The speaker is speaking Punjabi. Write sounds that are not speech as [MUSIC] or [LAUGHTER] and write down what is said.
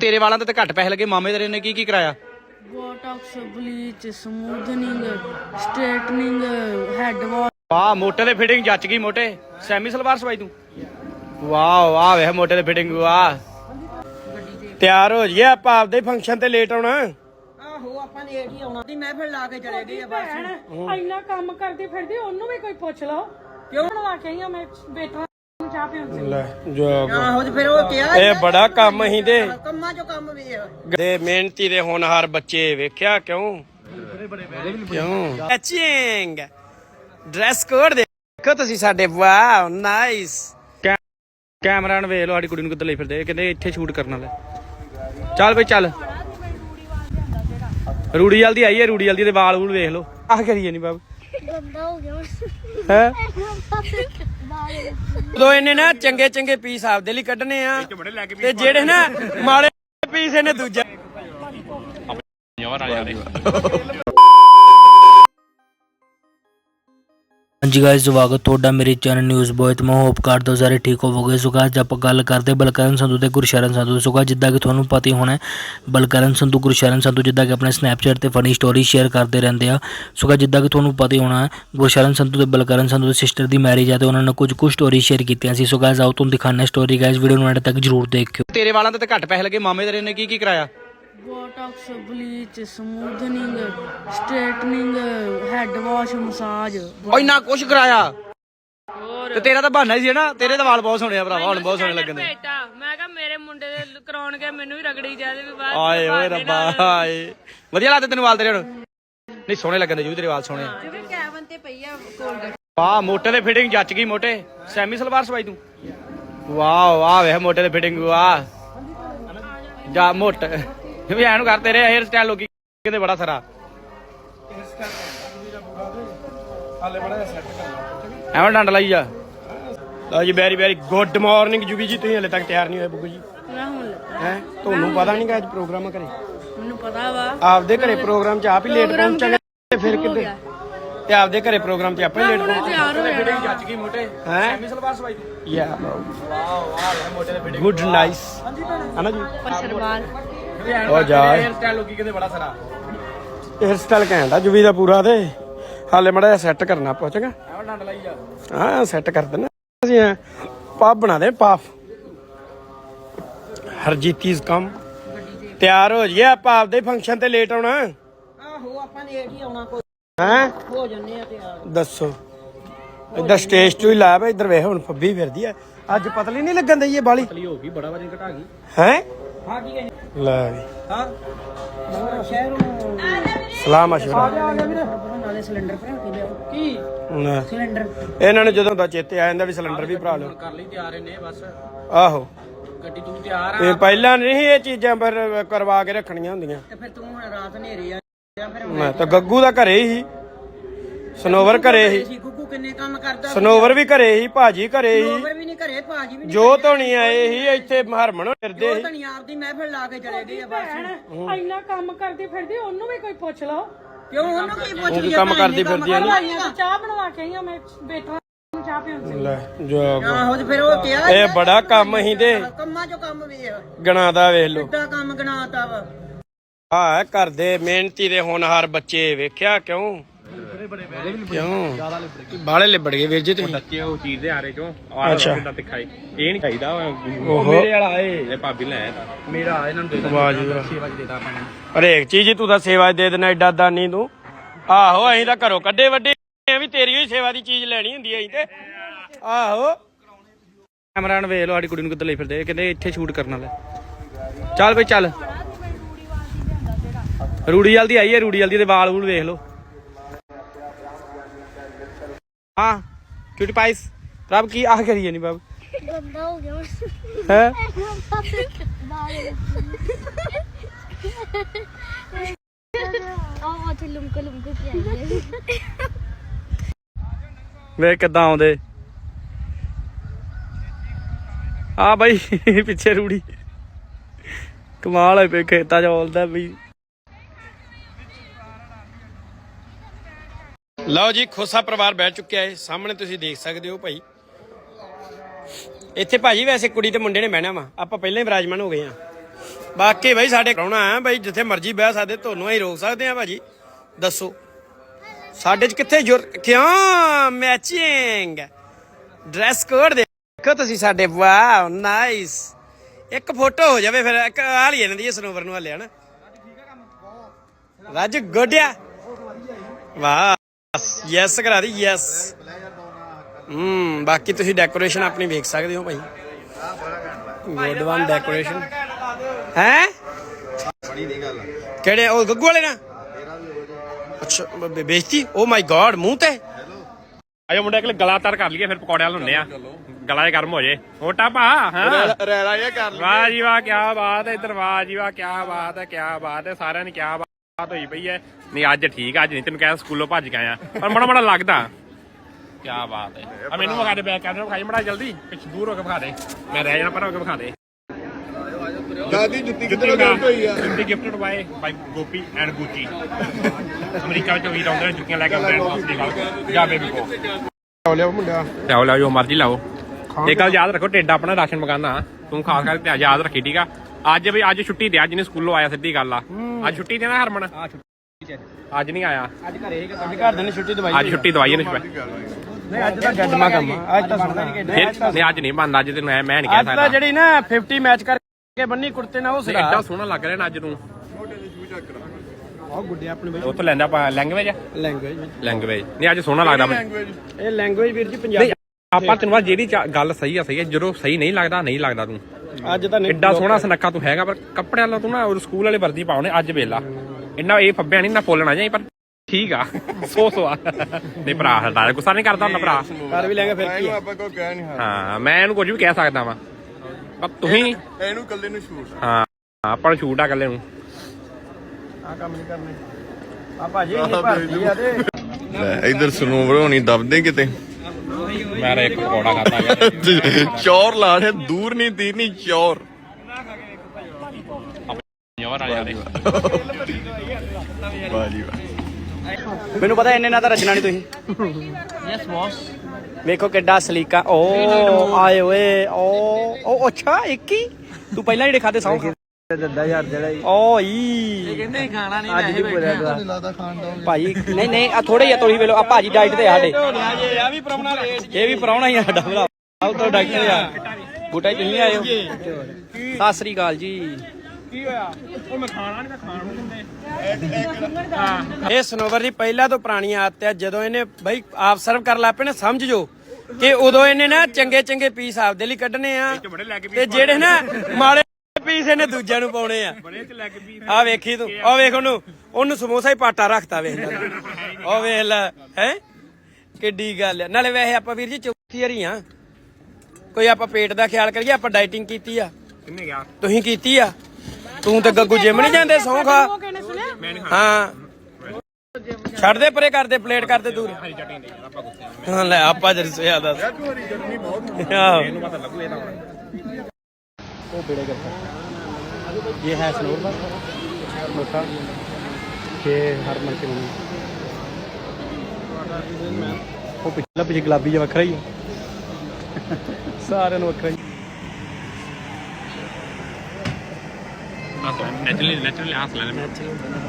ਤੇਰੇ ਵਾਲਾਂ ਤੇ ਤਾਂ ਘੱਟ ਪੈਸੇ ਲੱਗੇ ਮਾਮੇ ਤੇਰੇ ਨੇ ਕੀ ਕੀ ਕਰਾਇਆ? Botox bleach smoothing straightening head wash. ਵਾਹ ਮੋਟੇ ਦੇ ਫਿਟਿੰਗ ਜੱਚ ਗਈ ਮੋਟੇ। ਸੈਮੀ ਸਲਵਾਰ ਸਵਾਈ ਤੂੰ। ਵਾਹ ਵਾਹ ਵੇ ਮੋਟੇ ਦੇ ਫਿਟਿੰਗ ਵਾਹ। ਤਿਆਰ ਹੋ ਜੀਏ ਆਪਾਂ ਆਪਦੇ ਫੰਕਸ਼ਨ ਤੇ ਲੇਟ ਆਉਣਾ। ਆਹੋ ਆਪਾਂ ਨੇ ਹੀ ਆਉਣਾ। ਦੀ ਮਹਿਫਿਲ ਲਾ ਕੇ ਚਲੇ ਗਏ ਆ ਬਸ। ਇੰਨਾ ਕੰਮ ਕਰਦੀ ਫਿਰਦੀ ਉਹਨੂੰ ਵੀ ਕੋਈ ਪੁੱਛ ਲਓ। ਕਿਉਂ ਬਣਵਾ ਕੇ ਆਈ ਆ? ਮੈਂ ਬੈਠਾ ਚਾਹ ਪੀਣ ਲੈ ਜੋ ਆਹੋ ਤੇ ਫਿਰ ਉਹ ਕਿਹਾ ਇਹ ਬੜਾ ਕੰਮ ਹੀ ਦੇ ਕੰਮਾਂ ਚੋਂ ਕੰਮ ਵੀ ਆ ਦੇ ਮਿਹਨਤੀ ਦੇ ਹੋਣਹਾਰ ਬੱਚੇ ਵੇਖਿਆ ਕਿਉਂ? ਕਿਉਂ? ਐਚਿੰਗ ਡਰੈਸ ਕੋਡ ਦੇਖੋ ਤੁਸੀਂ ਸਾਡੇ ਵਾਓ ਨਾਈਸ ਕੈਮਰਾਨ ਵੇਖ ਲਓ ਸਾਡੀ ਕੁੜੀ ਨੂੰ ਕਿੱਧਰ ਲਈ ਫਿਰਦੇ ਇਹ ਕਹਿੰਦੇ ਇੱਥੇ ਸ਼ੂਟ ਕਰਨ ਵਾਲਾ। ਚੱਲ ਬਈ ਚੱਲ। ਰੂੜੀ ਜਲਦੀ ਆਈ ਹੈ ਰੂੜੀ ਜਲਦੀ ਦੇ ਵਾਲ ਵੂਲ ਵੇਖ ਲਓ। ਆਹ ਕਰੀਏ ਨਹੀਂ ਬਾਬ। ਗੰਦਾ ਹੋ ਗਿਆ ਹੈ? ਬਾਹਰ ਦੋ ਇਹਨੇ ਨਾ ਚੰਗੇ ਚੰਗੇ ਪੀਸ ਆਪਦੇ ਲਈ ਕੱਢਨੇ ਆ। ਤੇ ਜਿਹੜੇ ਨਾ ਮਾੜੇ ਪੀਸ ਇਹਨੇ ਦੂਜਾ ਹਾਂਜੀ ਗਾਇਸ ਸਵਾਗਤ ਤੁਹਾਡਾ ਮੇਰੇ ਚੈਨਲ ਨਿਊਜ਼ ਬੋਏ ਤੇ ਮੈਂ ਹੋਪ ਕਰਦਾ ਸਾਰੇ ਠੀਕ ਹੋਵੋਗੇ। ਸੋ guys, ਅੱਜ ਆਪਾਂ ਗੱਲ ਕਰਦੇ ਬਲਕਰਨ ਸੰਧੂ ਤੇ ਗੁਰਸ਼ਰਨ ਸੰਧੂ ਸੋ guys, ਜਿੱਦਾਂ ਕਿ ਤੁਹਾਨੂੰ ਪਤਾ ਹੀ ਹੋਣਾ ਬਲਕਰਨ ਸੰਧੂ ਗੁਰਸ਼ਰਨ ਸੰਧੂ ਜਿੱਦਾਂ ਕਿ ਆਪਣੇ ਸਨੈਪਚੈਟ ਤੇ ਫਨੀ ਸਟੋਰੀ ਸ਼ੇਅਰ ਕਰਦੇ ਰਹਿੰਦੇ ਆ। ਸੋ guys, ਜਿੱਦਾਂ ਕਿ ਤੁਹਾਨੂੰ ਪਤਾ ਹੀ ਹੋਣਾ ਹੈ, ਗੁਰਸ਼ਰਨ ਸੰਧੂ ਤੇ ਬਲਕਰਨ ਸੰਧੂ ਦੀ ਸਿਸਟਰ ਦੀ ਮੈਰਿਜ ਆ ਤੇ ਉਹਨਾਂ ਨੇ ਕੁਝ ਕੁ ਸਟੋਰੀ ਸ਼ੇਅਰ ਕੀਤੀਆਂ ਸੀ। ਸੋ ਗਾਇਸ ਆਓ ਤੁਹਾਨੂੰ ਦਿਖਾਉਂਦੇ ਸਟੋਰੀ ਗਾਇਸ ਵੀਡੀਓ ਨੂੰ ਐਂਡ ਤੱਕ ਜਰੂਰ ਦੇਖਿਓ। ਤੇਰੇ ਵਾਲਾਂ ਤੇ ਘੱਟ ਪੈਸੇ ਲੱਗੇ ਮਾਮੇ ਤੇਰੇ ਨੇ ਕੀ ਕੀ ਕਰਾਇਆ? Botox bleach smoothing straightening head wash massage. ਉਹ ਇੰਨਾ ਕੁਛ ਕਰਾਇਆ। ਤੇ ਤੇਰਾ ਤਾਂ ਬਹਾਨਾ ਹੀ ਸੀ ਨਾ। ਤੇਰੇ ਤਾਂ ਵਾਲ ਬਹੁਤ ਸੋਹਣੇ ਆ ਭਰਾਵਾ ਹੁਣ ਬਹੁਤ ਸੋਹਣੇ ਲੱਗਣ ਦੇ ਮੈਂ ਕਿਹਾ ਮੇਰੇ ਮੁੰਡੇ ਦੇ ਕਰਾਉਣ ਗਿਆ ਮੈਨੂੰ ਵੀ ਰਗੜੀ ਜਾਦੇ ਵੀ ਬਾਅਦ ਆਏ ਓਏ ਰੱਬਾ ਆਏ। ਵਧੀਆ ਲੱਗਦੇ ਤੈਨੂੰ ਵਾਲ ਤੇਰੇ ਹੁਣ? ਨਹੀਂ ਸੋਹਣੇ ਲੱਗਣ ਦੇ ਜੂ ਤੇਰੇ ਵਾਲ ਸੋਹਣੇ ਆ। ਕੈਬਨ ਤੇ ਪਈ ਆ ਕੋਲਡ। ਵਾਹ ਮੋਟੇ ਦੇ ਫਿਟਿੰਗ ਜੱਚ ਗਈ ਮੋਟੇ। ਸੈਮੀ ਸਲਵਾਰ ਸਵਾਈ ਤੂੰ। ਵਾਹ ਵਾਹ ਵੇ ਮੋਟੇ ਦੇ ਫਿਟਿੰਗ ਵਾਹ। ਜਾ ਮੋਟੇ। ਵੀ ਐਨੂੰ ਕਰ ਤੇਰੇ ਹੇਅਰ ਸਟਾਈਲ ਲੋਕੀ ਕਹਿੰਦੇ ਬੜਾ ਸਾਰਾ। ਐਵੇਂ ਡੰਡ ਲਾਈ ਜਾ। ਲਓ ਜੀ very very good morning Jugi ji ਤੁਸੀਂ ਹਲੇ ਤੱਕ ਤਿਆਰ ਨਹੀਂ ਹੋਏ ਬੁੱਗੂ ਜੀ। ਮੈਂ ਹੁਣ ਲੱਗਾ। ਹੈ? ਤੁਹਾਨੂੰ ਪਤਾ ਨਹੀਂ ਕਿ ਅੱਜ ਪ੍ਰੋਗਰਾਮ ਕਰੇ ਮੈਨੂੰ ਪਤਾ ਵਾ। ਆਪਦੇ ਘਰੇ ਪ੍ਰੋਗਰਾਮ 'ਚ ਆਪ ਹੀ ਲੇਟ ਪਹੁੰਚਾਂਗੇ ਤੇ ਫਿਰ ਕਿੱਦੇ? ਤੇ ਆਪਦੇ ਘਰੇ ਪ੍ਰੋਗਰਾਮ 'ਚ ਆਪੇ ਲੇਟ ਪਹੁੰਚਾਂਗੇ ਤਿਆਰ ਹੋ ਜਾਣਾ। ਜੱਜ ਗਈ ਮੋਟੇ? ਹੈ? ਸੈਮੀ ਸਲਵਾਰ ਸਵਾਈ ਤੂੰ ਯਾ ਵਾਓ ਵਾਹ ਮੋਟੇ ਦੇ ਗੁੱਡ ਨਾਈਸ ਹਨਾ ਜੀ? ਸਰਵਾਲ ਉਹ ਜਾ। ਹੇਅਰ ਸਟਾਈਲ ਲੋਕੀ ਕਹਿੰਦੇ ਬੜਾ ਸਾਰਾ। ਹੇਅਰ ਸਟਾਈਲ ਕਹਿੰਦਾ ਜੁਵੀ ਦਾ ਪੂਰਾ ਤੇ। ਹਾਲੇ ਮੜਾ ਸੈੱਟ ਕਰਨਾ ਪਹੁੰਚੇਗਾ ਐਵੇਂ ਡੰਡ ਲਾਈ ਜਾ। ਹਾਂ ਸੈੱਟ ਕਰ ਦੇਣਾ ਅਸੀਂ ਪਾਪ ਬਣਾ ਦੇ ਪਾਪ ਹਰਜੀਤੀਜ਼ ਕੰਮ। ਤਿਆਰ ਹੋ ਜੀਏ ਆਪਾਂ ਆਪਦੇ ਫੰਕਸ਼ਨ ਤੇ ਲੇਟ ਆਉਣਾ। ਆਹੋ ਆਪਾਂ ਨੇ ਹੀ ਆਉਣਾ ਕੋਈ। ਹੈ? ਹੋ ਜੰਨੇ ਆ ਤੇ ਆ ਦੱਸੋ ਇੱਧਰ ਸਟੇਜ ਤੋਂ ਹੀ ਲਾ ਵੇ ਇੱਧਰ ਵੇਖ ਹੁਣ ਫੱਬੀ ਫਿਰਦੀ ਐ ਅੱਜ ਪਤਲੀ ਨਹੀਂ ਲੱਗਣ ਦਈ ਇਹ ਬਾਲੀ? ਪਤਲੀ ਹੋ ਗਈ ਬੜਾ ਵਜਨ ਘਟਾ ਗਈ। ਹੈ? ਹਾਂ ਕੀ ਲੈ ਵੀ ਹਾਂ। ਮੈਂ ਸ਼ਹਿਰੋਂ ਸਲਾਮ ਅਸ਼ਵਰਾ ਆ ਗਿਆ ਵੀਰ। ਨਾਲੇ ਸਿਲੰਡਰ ਭਰਾ ਕੇ ਲਿਆਓ। ਕੀ? ਨਾ। ਸਿਲੰਡਰ। ਇਹਨਾਂ ਨੂੰ ਜਦੋਂ ਦਾ ਚੇਤੇ ਆ ਜਾਂਦਾ ਵੀ ਸਿਲੰਡਰ ਵੀ ਭਰਾ ਲਓ। ਕਰ ਲਈ ਤਿਆਰ ਇਹਨੇ ਬਸ। ਆਹੋ। ਗੱਡੀ ਤੂੰ ਤਿਆਰ ਇਹ ਪਹਿਲਾਂ ਨਹੀਂ ਇਹ ਚੀਜ਼ਾਂ ਪਰ ਕਰਵਾ ਕੇ ਰੱਖਣੀਆਂ ਹੁੰਦੀਆਂ। ਤੇ ਫਿਰ ਤੂੰ ਹੁਣ ਰਾਤ ਹਨੇਰੇ ਆ। ਜਾਂ ਫਿਰ ਮੈਂ ਤਾਂ ਗੱਗੂ ਦਾ ਘਰੇ ਹੀ ਸਨੋਵਰ ਘਰੇ ਹੀ। ਕਿੰਨੇ ਕੰਮ ਕਰਦਾ ਸਨੋਵਰ ਵੀ ਘਰੇ ਹੀ ਭਾਜੀ ਘਰੇ ਹੀ ਸਨੋਵਰ ਵੀ ਨਹੀਂ ਘਰੇ ਭਾਜੀ ਵੀ ਨਹੀਂ ਜੋ ਧੋਣੀ ਆਏ ਹੀ ਇੱਥੇ ਹਰਮਨ ਫਿਰਦੇ ਸੀ। ਧਣੀ ਆਪਦੀ ਮਹਿਫਿਲ ਲਾ ਕੇ ਚਲੇ ਗਏ ਆ ਬਸ। ਇੰਨਾ ਕੰਮ ਕਰਦੀ ਫਿਰਦੀ ਉਹਨੂੰ ਵੀ ਕੋਈ ਪੁੱਛ ਲਓ। ਕਿਉਂ ਉਹਨੂੰ ਕੀ ਉਹ ਪੁੱਛਦੀ ਵੀ ਕੰਮ ਕਰਦੀ ਫਿਰਦੀ ਆ ਨੀ। ਭਾਈਆਂ ਦੀ ਚਾਹ ਬਣਵਾ ਕੇ ਆਈ ਆ ਮੈਂ ਬੈਠਾ ਚਾਹ ਪੀਣ ਲੈ ਜੋ ਆਹੋ ਤੇ ਫਿਰ ਉਹ ਕਿਹਾ ਇਹ ਬੜਾ ਕੰਮ ਹੀ ਦੇ ਕੰਮਾਂ ਚੋਂ ਕੰਮ ਵੀ ਆ ਗਣਾਦਾ ਵੇਖ ਲੋ ਕਿੱਡਾ ਕੰਮ ਗਣਾਤਾ ਵਾ। ਆ ਕਰਦੇ ਮਿਹਨਤੀ ਦੇ ਹੋਣਹਾਰ ਬੱਚੇ ਵੇਖਿਆ ਕਿਉਂ? ਕਿਉਂ? ਬਾਲੇ ਲਿਬੜ। ਗਏ ਵੀਰ ਜੀ ਤੁਸੀਂ। ਬੱਚੇ ਉਹ ਚੀਜ਼ ਦੇ ਆਰੇ ਚੋਂ ਆਹ ਅੱਛਾ। ਕਿੱਦਾਂ ਦਿਖਾਏ ਇਹ ਨਹੀਂ ਚਾਹੀਦਾ ਓਹੋ। ਮੇਰੇ ਵਾਲਾ ਏ ਇਹ। ਭਾਬੀ ਲੈ ਆਇਆ। ਤਾਂ ਮੇਰਾ ਇਹਨਾਂ ਨੂੰ ਦੇ ਵਾਹ ਜੀ ਵਾਹ। ਸੇਵਾ ਦੇਦਾ ਆਪਾਂ ਨੂੰ। ਹਰੇਕ ਚੀਜ਼ ਹੀ ਤੂੰ ਤਾਂ ਸੇਵਾ ਦੇ ਦੇਣਾ ਐਡਾ ਦਾਨੀ ਤੂੰ। ਆਹੋ ਅਸੀਂ ਤਾਂ ਘਰੋਂ ਕੱਢੇ ਵੱਡੇ। ਆ ਵੀ ਤੇਰੀ ਹੀ ਸੇਵਾ ਦੀ ਚੀਜ਼ ਲੈਣੀ ਹੁੰਦੀ ਐ ਤੇ। ਆਹੋ। ਕੈਮਰਾਨ ਵੇਖ ਲਓ ਸਾਡੀ ਕੁੜੀ ਨੂੰ ਕਿੱਧਰ ਲਈ ਫਿਰਦੇ ਇਹ ਕਹਿੰਦੇ ਇੱਥੇ ਸ਼ੂਟ ਕਰਨ ਵਾਲਾ। ਚੱਲ ਬਈ ਚੱਲ। ਰੂੜੀ ਜਲਦੀ ਆਈ ਹੈ ਰੂੜੀ ਜਲਦੀ ਦੇ ਵਾਲ ਵੂਲ ਵੇਖ ਲਓ। ਹਾਂ ਕਿਊਟੀ ਪਾਈਸ ਰੱਬ ਕੀ ਆਹ ਕਰੀਏ ਨਹੀਂ ਬਾਬ ਗੰਦਾ ਹੋ ਗਿਆ ਹੈ ਬਾਹਰ ਆਹ ਉੱਥੇ ਲੁਮਕ ਲੁਮਕ ਕੇ ਆਈ ਵੇ ਕਿੱਦਾਂ ਆਉਂਦੇ ਆ ਬਾਈ ਪਿੱਛੇ ਰੂੜੀ ਕਮਾਲ ਹੈ ਪੇ ਖੇਤਾਂ ਚ ਬਈ ਲਓ ਜੀ ਖੋਸਾ ਪਰਿਵਾਰ ਬੈਠ ਚੁੱਕਿਆ ਹੈ। ਸਾਹਮਣੇ ਤੁਸੀਂ ਦੇਖ ਸਕਦੇ ਹੋ ਭਾਈ। ਇੱਥੇ ਭਾਜੀ ਵੈਸੇ ਕੁੜੀ ਤੇ ਮੁੰਡੇ ਨੇ ਬਹਿਣਾ ਵਾ। ਆਪਾਂ ਪਹਿਲਾਂ ਹੀ ਵਿਰਾਜਮਾਨ ਹੋ ਗਏ ਆ ਬਾਕੀ ਭਾਈ ਸਾਡੇ ਕਰਾਉਣਾ ਹੈ ਭਾਈ ਜਿੱਥੇ ਮਰਜ਼ੀ ਬਹਿ ਸਕਦੇ ਤੁਹਾਨੂੰ ਅਸੀਂ ਰੋਕ ਸਕਦੇ ਆ ਭਾਜੀ। ਦੱਸੋ। ਸਾਡੇ ਚ ਕਿੱਥੇ ਜੁਰ ਕਿਉਂ? ਮੈਚਿੰਗ ਡਰੈਸ ਕੋਡ ਦੇਖੋ ਤੁਸੀਂ ਸਾਡੇ ਵਾਓ ਨਾਈਸ ਇੱਕ ਫੋਟੋ ਹੋ ਜਾਵੇ ਫਿਰ ਇੱਕ ਆ ਲਈ ਜਾਂਦੀ ਹੈ ਸਨੋਵਰ ਨੂੰ ਹਲੇ ਹਨਾ। ਰਾਜ ਗੋਡਿਆ ਵਾਹ। ਯੈਸ ਕਰਾ ਦੀ ਯੈਸ ਹੂੰ ਬਾਕੀ ਤੁਸੀਂ ਡੈਕੋਰੇਸ਼ਨ ਆਪਣੀ ਵੇਖ ਸਕਦੇ ਹੋ ਭਾਈ ਗੁੱਡ ਵਨ ਡੈਕੋਰੇਸ਼ਨ ਹੈ ਕਿਹੜੇ ਉਹ ਗੱਗੂ ਵਾਲੇ ਨਾ ਅੱਛਾ ਬੇਇੱਜ਼ਤੀ ਓ ਮਾਈ ਗॉड ਮੂੰਹ ਤੇ ਆਜੋ ਮੁੰਡੇ ਕੋਲ ਗਲਾ ਤਰ ਕਰ ਲਈਏ ਫਿਰ ਪਕੌੜੇ ਵਾਲ ਹੁੰਨੇ ਆ ਗਲਾ ਜੇ ਗਰਮ ਹੋ ਜੇ ਮੋਟਾ ਭਾ ਹਾਂ ਰੈਲਾ ਇਹ ਕਰ ਵਾਹ ਜੀ ਵਾਹ ਕੀ ਬਾਤ ਹੈ ਇਧਰ ਵਾਹ ਜੀ ਵਾਹ ਕੀ ਬਾਤ ਹੈ ਕੀ ਬਾਤ ਹੈ ਸਾਰਿਆਂ ਨੇ ਕੀ ਬਾਤ ਹੋਈ ਪਈ ਹੈ। ਨਹੀਂ ਅੱਜ ਠੀਕ ਆ, ਅੱਜ ਨਹੀਂ ਤੈਨੂੰ ਕਹਿ ਸਕੂਲੋਂ ਭੱਜ ਕੇ ਆਇਆ। ਪਰ ਮੜਾ ਮੜਾ ਲੱਗਦਾ। ਕੀ ਬਾਤ ਹੈ। ਆ ਮੈਨੂੰ ਵਿਖਾ ਦੇ ਬੈਕ ਕੈਮਰਾ ਵਿਖਾਈ ਮੜਾ ਜਲਦੀ। ਪਿੱਛੇ ਦੂਰ ਹੋ ਕੇ ਵਿਖਾ ਦੇ। ਮੈਂ ਰਹਿ ਜਾਣਾ ਪਰ ਹੋ ਕੇ ਵਿਖਾ ਦੇ। ਦਾਦੀ ਜੁੱਤੀ ਕਿੱਥੇ ਗਲਤ ਹੋਈ ਆ? ਜੁੱਤੀ ਗਿਫਟਡ ਬਾਈ ਬਾਈ ਗੋਪੀ ਐਂਡ ਗੁੱਚੀ ਅਮਰੀਕਾ ਵਿੱਚ ਵੀਰ ਆਉਂਦੇ ਨੇ ਜੁੱਤੀਆਂ ਲੈ ਕੇ ਆਉਂਦੇ ਨੇ ਦੀ ਗੱਲ ਜਾ ਬੇਬੀ ਕੋ ਲਿਆ ਮੁੰਡਾ। ਲਿਆਓ ਲਿਆਓ ਜੋ ਮਰਜ਼ੀ ਲਾਓ। ਇਹ ਗੱਲ ਯਾਦ ਰੱਖੋ ਟੇਡਾ ਆਪਣਾ ਰਾਸ਼ਨ ਮਗਾਨਾ ਤੂੰ ਖਾਸ ਕਰਕੇ ਯਾਦ ਰੱਖੀ ਠੀਕ ਆ? ਅੱਜ ਵੀ ਅੱਜ ਛੁੱਟੀ ਤੇ ਅੱਜ ਨਹੀਂ ਸਕੂਲੋਂ ਆਇਆ ਸਿੱਧੀ ਗੱਲ ਆ। ਅੱਜ ਛੁੱਟੀ ਤੇ ਨਾ ਹਰਮਨ? ਅੱਜ। ਨਹੀਂ ਆਇਆ। ਅੱਜ ਘਰੇ ਸਾਡੇ ਘਰ ਦੇ ਨੇ ਛੁੱਟੀ ਦਵਾਈ ਅੱਜ ਛੁੱਟੀ ਦਵਾਈ ਨੇ ਨਹੀਂ ਅੱਜ ਤਾਂ ਗੱਡਮਾ ਕੰਮ ਅੱਜ ਤਾਂ ਸੁਣਦਾ। ਨਹੀਂ ਨਹੀਂ ਅੱਜ ਨਹੀਂ ਬੰਦ ਅੱਜ ਤੈਨੂੰ ਐ ਮੈਂ ਨਹੀਂ ਕਹਿ ਅੱਜ ਤਾਂ ਸਕਦਾ। ਜਿਹੜੀ ਨਾ 50 ਮੈਚ ਕਰਕੇ ਬੰਨੀ ਕੁੜਤੇ ਨਾਲ ਉਹ ਐਡਾ ਸਿਰਾ ਸੋਹਣਾ ਲੱਗ ਰਿਹਾ ਨਾ ਅੱਜ ਤੂੰ ਉਹ ਗੁੱਡੇ ਆਪਣੇ ਬਈ। ਉਹ ਤੋਂ ਲੈਂਦਾ ਆਪਾਂ ਲੈਂਗੁਏਜ ਲੈਂਗੁਏਜ ਲੈਂਗੁਏਜ ਨਹੀਂ ਅੱਜ ਸੋਹਣਾ ਲੱਗਦਾ ਮੈਨੂੰ। ਇਹ ਲੈਂਗੁਏਜ ਵੀਰ ਜੀ ਪੰਜਾਬੀ ਆਪਾਂ ਤੈਨੂੰ ਜਿਹੜੀ ਗੱਲ ਸਹੀ ਆ ਸਹੀ ਆ। ਜਦੋਂ ਸਹੀ ਨਹੀਂ ਲੱਗਦਾ ਨਹੀਂ ਲੱਗਦਾ ਤੂੰ। ਅੱਜ ਤਾਂ ਨਹੀਂ ਐਡਾ ਸੋਹਣਾ ਸੁਨੱਖਾ ਤੂੰ ਹੈਗਾ ਪਰ ਕੱਪੜਿਆਂ ਨਾਲ ਤੂੰ ਨਾ ਉਹ ਸਕੂਲ ਵਾਲੇ ਵਰਦੀ ਪਾਉਣੇ ਅੱਜ ਵੇਲਾ। ਇੰਨਾ ਇਹ ਫੱਬਿਆ ਨਹੀਂ ਨਾ ਫੋਲਣਾ ਜਾਈ ਪਰ ਠੀਕ ਆ। [LAUGHS] ਸੋ ਸੋ ਆ। ਨਹੀਂ ਭਰਾ ਸਾਡਾ ਗੁੱਸਾ ਨਹੀਂ ਕਰਦਾ ਹੁੰਦਾ ਭਰਾ। ਕਰ ਵੀ ਲੈਂਗੇ ਫਿਰ ਕੀ ਆ। ਆਪਾਂ ਕੋਈ ਕਹਿ ਨਹੀਂ ਹਾਂ ਹਾਂ ਮੈਂ ਇਹਨੂੰ ਕੁਝ ਵੀ ਕਹਿ ਸਕਦਾ ਵਾਂ। ਪਰ ਤੁਸੀਂ ਇਹਨੂੰ ਕੱਲੇ ਨੂੰ ਛੂਟ ਹਾਂ ਆਪਾਂ ਨੂੰ ਛੂਟ ਆ ਇਕੱਲੇ ਨੂੰ। ਆ ਕੰਮ ਨਹੀਂ ਕਰਨੇ। ਆ ਭਾਜੀ ਇਹ ਭਰਤੀ ਆ ਤੇ। ਲੈ ਇਧਰ ਸਰੋਵਰ ਹੋਣੀ ਦਬਦੇ ਕਿਤੇ? ਮੈਂ ਤਾਂ ਇੱਕ ਪਕੌੜਾ ਖਾਦਾ ਯਾਰ ਚੌਰ ਲਾ ਰਿਹਾ ਦੂਰ ਨਹੀਂ ਤੀਰ ਨਹੀਂ ਚੌਰ। ਯਾਰ ਮੈਨੂੰ ਪਤਾ ਇੰਨੇ ਨਾਲ ਤਾਂ ਰੱਜਣਾ ਨਹੀਂ ਤੁਸੀਂ। ਯੈਸ ਬੌਸ ਵੇਖੋ ਕਿੱਡਾ ਸਲੀਕਾ। ਓ ਆਏ ਓਏ ਓ ਓ ਅੱਛਾ ਇੱਕ ਹੀ? ਤੂੰ ਪਹਿਲਾਂ ਜਿਹੜੇ ਖਾਦੇ ਸੌਂ ਖਾ ਦੱਦਾ ਯਾਰ ਜਿਹੜਾ ਓ ਈ। ਇਹ ਕਹਿੰਦੇ ਖਾਣਾ ਨਹੀਂ ਅੱਜ ਵੀ ਲੱਗਦਾ ਖਾਣ ਦਾ ਭਾਈ ਨਹੀਂ ਨਹੀਂ ਆ ਥੋੜੇ ਹੀ ਆ ਤੋਲੀ ਵੇਲੋ ਆ ਭਾਜੀ ਡਾਈਟ ਤੇ ਆ ਸਾਡੇ। ਆ ਵੀ ਪ੍ਰਾਹੁਣਾ ਇਹ ਵੀ ਪ੍ਰਾਹੁਣਾ ਹੀ ਆ ਸਾਡਾ ਭਰਾ। ਆਓ ਤੋਂ ਡਾਕਟਰ ਆ। ਬੂਟਾ ਜੀ ਤੁਸੀਂ ਆਏ ਹੋ? ਸਤਿ ਸ੍ਰੀ ਅਕਾਲ ਜੀ। ਕੀ ਹੋਇਆ? ਉਹ ਮੈਂ ਖਾਣਾ ਨਹੀਂ ਮੈਂ ਖਾਣ ਨੂੰ ਦਿੰਦੇ। ਇਹ ਸਨੋਵਰ ਦੀ ਪਹਿਲਾਂ ਤੋਂ ਪੁਰਾਣੀ ਆਦਤ ਹੈ ਜਦੋਂ ਇਹਨੇ ਬਈ ਆਪ ਸਰਵ ਕਰ ਲਾ ਪਏ ਨਾ ਸਮਝ ਜੋ ਕਿ ਉਦੋਂ ਇਹਨੇ ਨਾ ਚੰਗੇ ਚੰਗੇ ਪੀਸ ਆਪਦੇ ਲਈ ਕੱਢਣੇ ਆ ਤੇ ਜਿਹੜੇ ਨਾ ਮਾੜੇ ਪੀਸ ਇਹਨੇ ਦੂਜਿਆਂ ਨੂੰ ਪਾਉਣੇ ਆ। ਬੜੇ ਚ ਲੈਗ ਪੀਸ ਆ ਵੇਖੀ ਤੂੰ। ਆ ਵੇਖ ਉਹਨੂੰ। ਉਹਨੂੰ ਸਮੋਸਾ ਹੀ ਪਾਟਾ ਰੱਖਤਾ ਵੇਖ ਲੈ। ਵੇਖ ਲੈ ਹੈ? ਕਿੱਡੀ ਗੱਲ ਆ। ਨਾਲੇ ਵੈਸੇ ਆਪਾਂ ਵੀਰ ਜੀ ਚੌਥੀ ਵਾਰੀ ਆ। ਕੋਈ ਆਪਾਂ ਪੇਟ ਦਾ ਖਿਆਲ ਕਰੀਏ ਆਪਾਂ ਡਾਈਟਿੰਗ ਕੀਤੀ ਆ। ਕਿੰਨੇ ਗਿਆ? ਤੁਸੀਂ ਕੀਤੀ ਆ? ਤੂੰ ਤੇ ਗੱਗੂ ਜਿਮ ਨਹੀਂ ਜਾਂਦੇ ਸੌਂ ਖਾ ਹਾਂ। ਛੱਡ ਦੇ ਪਰੇ ਕਰਦੇ ਪਲੇਟ ਕਰਦੇ ਦੂਰ। ਹਾਂ ਲੈ ਆਪਾਂ ਜਰ ਸਿਆ ਦੱਸ। ਬਹੁਤ ਇਹਨੂੰ ਪਤਾ ਲੱਗੂ ਇਹਦਾ ਉਹ ਬੇੜੇ ਕਰਦਾ। ये है स्नोर बस मोटा ये हर मन के मुंह वो पिछला पिछले गुलाबी जो वखरा ही है सारे ਨੂੰ ਵੱਖਰਾ ਹੀ ਨੈਚੁਰਲੀ ਨੈਚੁਰਲੀ ਹੱਸ ਲੈਣੇ